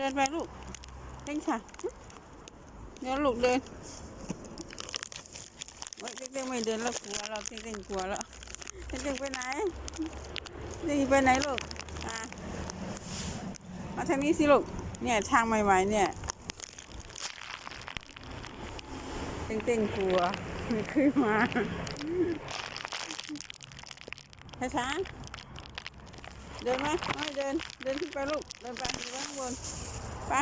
เดินไปลูกเล่นค่ะ เดินลูกเดินโอ๊ยเต้งๆไม่เดินแล้วกลัวเราเต้งๆกลัวแล้วเต้งๆไปไหนเต้งไปไหนลูกมาทางนี้สิลูก เนี่ยทางใหม่ๆเนี่ยเต้งๆกลัวไม่เคยมาช้าๆเดินไหมไม่เดิน เดินขึ้นไปลูก เดินไปดูข้างบน ไป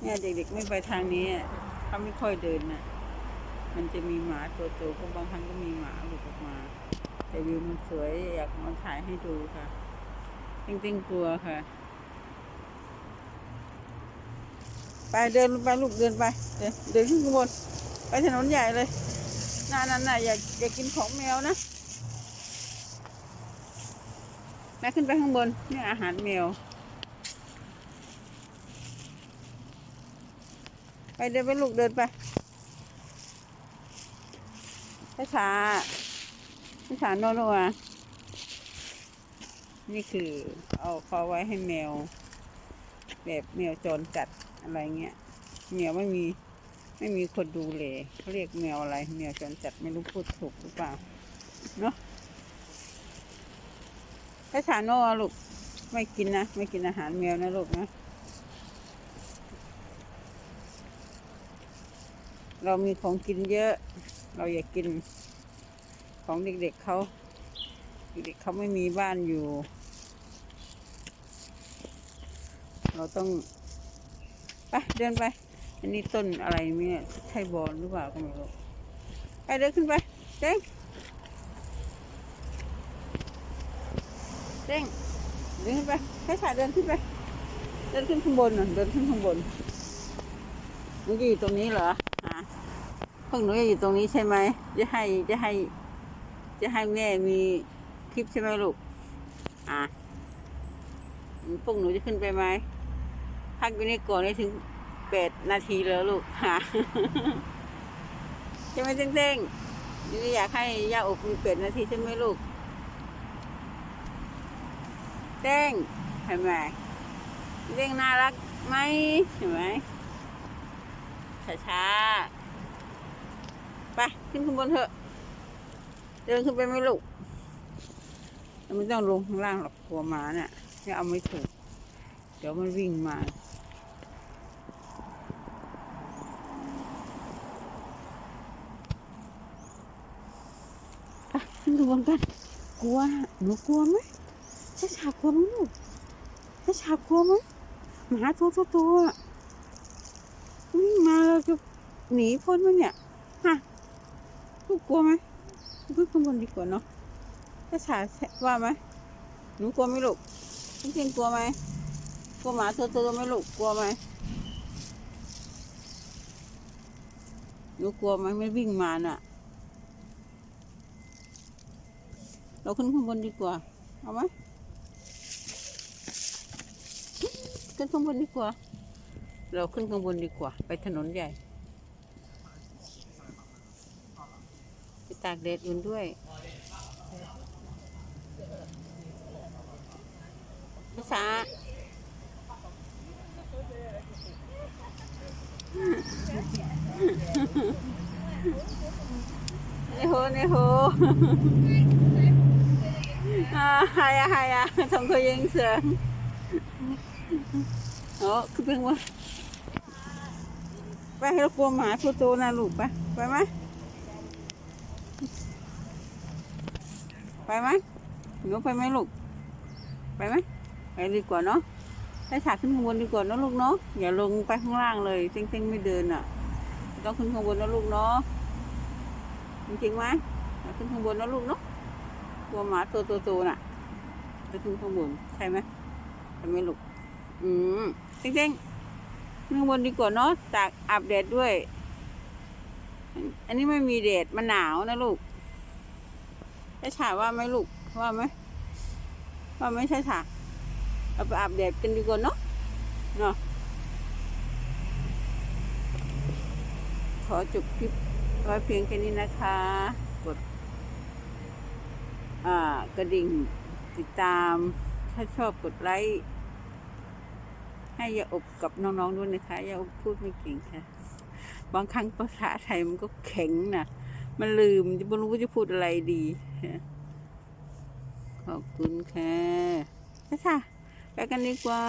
เนี่ยเด็กๆไม่ไปทางนี้เขาไม่ค่อยเดินน่ะ มันจะมีหมาตัวโตก็บางครั้งก็มีหมาหลุดออกมา แต่วิวมันสวยอยากมาถ่ายให้ดูค่ะ จริงๆกลัวค่ะ ไปเดินไปลูกเดินไป เดินเดินขึ้นข้างบน ไปถนนใหญ่เลยหน้านั้นน่ะอย่าอย่ากินของแมวนะ แม่ขึ้นไปข้างบนนี่อาหารแมว ไปเดินไปลูกเดินไปช้าช้าช้าๆโนโนอะนี่คือเอาเขาไว้ให้แมว แบบแมวจรจัดอะไรเงี้ยแมวไม่มีไม่มีคนดูแลเขาเรียกแมวอะไรแมวจรจัดไม่รู้พูดถูกหรือเปล่าเนาะ ถ้าชาโน่อะลูก ไม่กินนะ ไม่กินอาหารแมวนะลูกนะ เรามีของกินเยอะ เราอยากกิน ของเด็กๆเขา เด็กๆเขาไม่มีบ้านอยู่ เราต้องไปเดินไป อันนี้ต้นอะไรเนี่ยใช่บอลหรือเปล่าก็ไม่รู้ ไปเดินขึ้นไปเด้ เร่งเดินขึ้นไปให้สายเดินขึ้นไป เดินขึ้นข้างบนน่ะเดินขึ้นข้างบนหนูจะอยู่ตรงนี้เหรอฮะพวกหนูจะอยู่ตรงนี้ใช่ไหมจะให้จะให้ จะให้แม่มีคลิปใช่ไหมลูกอะพวกหนูจะขึ้นไปไหมพักอยู่ในก่อนนี้ถึงแปดนาทีแล้วลูกฮะใช่ไหมเต้งๆนี่อยากให้ย่าอบมีแปดนาทีใช่ไหมลูก เต้งเห็นไหมเต้งน่ารักไหมเห็นไหมช้าๆไปขึ้นข้างบนเถอะ เดินขึ้นไปไม่ลูกไม่ต้องลงข้างล่างหรอกกลัวหมาเนี่ยไม่เอาไม่ถูก เดี๋ยวมันวิ่งมาขึ้นข้างบนกันกลัวหนูกลัวไหม ถ้าฉากกลัวไหมลูกถ้าฉากกลัวไหมหมาตัวตัวตัววิ่งมาเราจะหนีพ้นมันเนี่ยฮะลูกกลัวไหมขึ้นข้างบนดีกว่าเนาะถ้าฉาว่าไหมหนูกลัวไหมลูกจริงๆกลัวไหมกลัวหมาตัวตัวไหมลูกกลัวไหมหนูกลัวไหมไม่วิ่งมาน่ะ เราขึ้นข้างบนดีกว่า เอาไหม ขึ้นข้างบนดีกว่า เราขึ้นข้างบนดีกว่า ไปถนนใหญ่ไปตากแดดอื่นด้วยภาษาเนโฮเนโฮอ่าไฮอะไฮอะทำ เออคือเพิ่งว่าไปให้เรากลัวหมาตัวโตนะลูกไปไปไหมไปไหมหนูไปไหมลูก ไปไหมไปดีกว่าเนาะให้ฉากขึ้นข้างบนดีกว่าเนอะลูกเนาะอย่าลงไปข้างล่างเลยเต้งๆไม่เดินอะต้องขึ้นข้างบนนะลูกเนาะจริงๆไหมขึ้นข้างบนนะลูกเนาะกลัวหมาตัวโตๆน่ะจะขึ้นข้างบนใช่ไหมใช่ไหมลูก อืมเต้งๆข้างบนดีกว่าเนาะตากอาบแดดด้วย อันนี้ไม่มีแดดมันหนาวนะลูกใช่ฉาว่าไหมลูกว่าไหมว่าไม่ใช่ฉาเอาไปอาบแดดกันดีกว่าเนาะเนาะขอจบคลิปไว้เพียงแค่นี้นะคะ กดกระดิ่งติดตาม ถ้าชอบกดไลค์ ให้ยาอบกับน้องๆด้วยนะคะยาอบพูดไม่เก่งค่ะ บางครั้งภาษาไทยมันก็แข็งนะมันลืมจะไม่รู้จะพูดอะไรดีขอบคุณค่ะไปค่ะไปกันดีกว่า